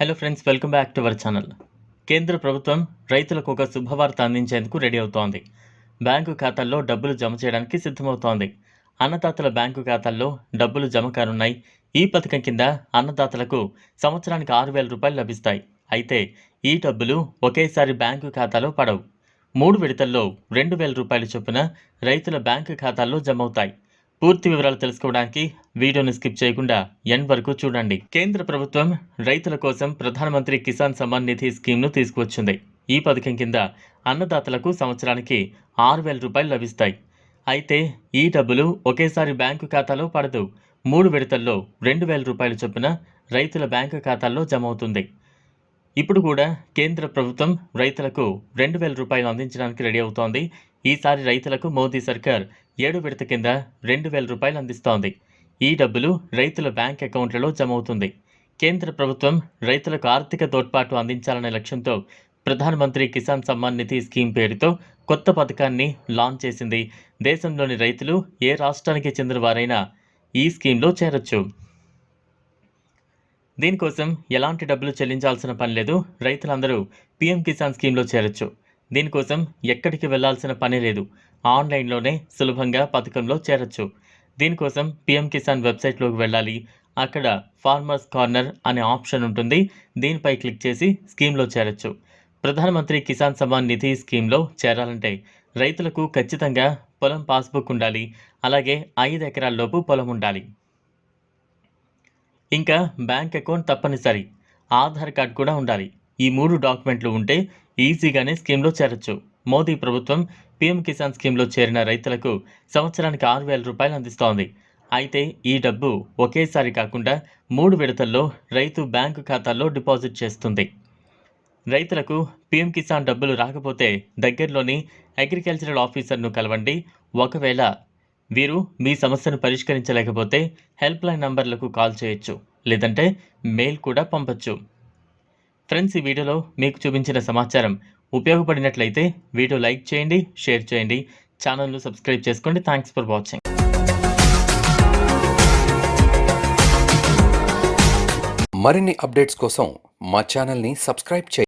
Hello friends welcome back to our channel కేంద్ర ప్రభుత్వం రైతులకు ఒక శుభవార్త అందించేందుకు రెడీ అవుతోంది. బ్యాంకు ఖాతాల్లో డబ్బులు జమ చేయడానికి సిద్ధమవుతోంది. అన్నదాతల బ్యాంకు ఖాతాల్లో డబ్బులు జమ కానున్నాయి. ఈ పథకం కింద అన్నదాతలకు సంవత్సరానికి ఆరు వేల రూపాయలు లభిస్తాయి. అయితే ఈ డబ్బులు ఒకేసారి బ్యాంకు ఖాతాలో పడవు. మూడు విడతల్లో రెండు వేల రూపాయల చొప్పున రైతుల బ్యాంకు ఖాతాల్లో జమ అవుతాయి. పూర్తి వివరాలు తెలుసుకోవడానికి వీడియోని స్కిప్ చేయకుండా ఎండ్ వరకు చూడండి. కేంద్ర ప్రభుత్వం రైతుల కోసం ప్రధానమంత్రి కిసాన్ సమ్మాన్ నిధి స్కీమ్ను తీసుకువచ్చింది. ఈ పథకం కింద అన్నదాతలకు సంవత్సరానికి ఆరు వేల రూపాయలు లభిస్తాయి. అయితే ఈ డబ్బులు ఒకేసారి బ్యాంకు ఖాతాలో పడదు. మూడు విడతల్లో రెండు వేల రూపాయల చొప్పున రైతుల బ్యాంకు ఖాతాల్లో జమ అవుతుంది. ఇప్పుడు కూడా కేంద్ర ప్రభుత్వం రైతులకు రెండు వేల రూపాయలు అందించడానికి రెడీ అవుతోంది. ఈసారి రైతులకు మోదీ సర్కార్ ఏడు విడత కింద రెండు వేల రూపాయలు అందిస్తోంది. ఈ డబ్బులు రైతుల బ్యాంక్ అకౌంట్లలో జమ అవుతుంది కేంద్ర ప్రభుత్వం రైతులకు ఆర్థిక తోడ్పాటు అందించాలనే లక్ష్యంతో ప్రధానమంత్రి కిసాన్ సమ్మాన్ నిధి స్కీమ్ పేరుతో కొత్త పథకాన్ని లాంచ్ చేసింది. దేశంలోని రైతులు ఏ రాష్ట్రానికి చెందిన వారైనా ఈ స్కీమ్లో చేరొచ్చు. దీనికోసం ఎలాంటి డబ్బులు చెల్లించాల్సిన పని లేదు. రైతులందరూ పీఎం కిసాన్ స్కీమ్లో చేరొచ్చు. దీనికోసం ఎక్కడికి వెళ్ళాల్సిన పని లేదు. ఆన్లైన్లోనే సులభంగా పథకంలో చేరొచ్చు. దీనికోసం పీఎం కిసాన్ వెబ్సైట్లోకి వెళ్ళాలి. అక్కడ ఫార్మర్స్ కార్నర్ అనే ఆప్షన్ ఉంటుంది. దీనిపై క్లిక్ చేసి స్కీమ్లో చేరొచ్చు. ప్రధానమంత్రి కిసాన్ సమ్మాన్ నిధి స్కీమ్లో చేరాలంటే రైతులకు ఖచ్చితంగా పొలం పాస్బుక్ ఉండాలి. అలాగే ఐదు ఎకరాల్లోపు పొలం ఉండాలి. ఇంకా బ్యాంక్ అకౌంట్ తప్పనిసరి. ఆధార్ కార్డ్ కూడా ఉండాలి. ఈ మూడు డాక్యుమెంట్లు ఉంటే ఈజీగానే స్కీమ్లో చేరొచ్చు. మోదీ ప్రభుత్వం పీఎం కిసాన్ స్కీమ్లో చేరిన రైతులకు సంవత్సరానికి ఆరు వేల రూపాయలు అందిస్తోంది. అయితే ఈ డబ్బు ఒకేసారి కాకుండా మూడు విడతల్లో రైతు బ్యాంకు ఖాతాల్లో డిపాజిట్ చేస్తుంది. రైతులకు పీఎం కిసాన్ డబ్బులు రాకపోతే దగ్గరలోని అగ్రికల్చరల్ ఆఫీసర్ను కలవండి. ఒకవేళ వీరు మీ సమస్యను పరిష్కరించలేకపోతే హెల్ప్ లైన్ నంబర్లకు కాల్ చేయొచ్చు. లేదంటే మెయిల్ కూడా పంపచ్చు. ఫ్రెండ్స్ ఈ వీడియోలో మీకు చూపించిన సమాచారం ఉపయోగపడినట్లయితే వీడియో లైక్ చేయండి షేర్ చేయండి ఛానల్ను సబ్స్క్రైబ్ చేసుకోండి. థ్యాంక్స్ ఫర్ వాచింగ్ మరిన్ని అప్డేట్స్ కోసం మా ఛానల్ని సబ్స్క్రైబ్ చేయండి.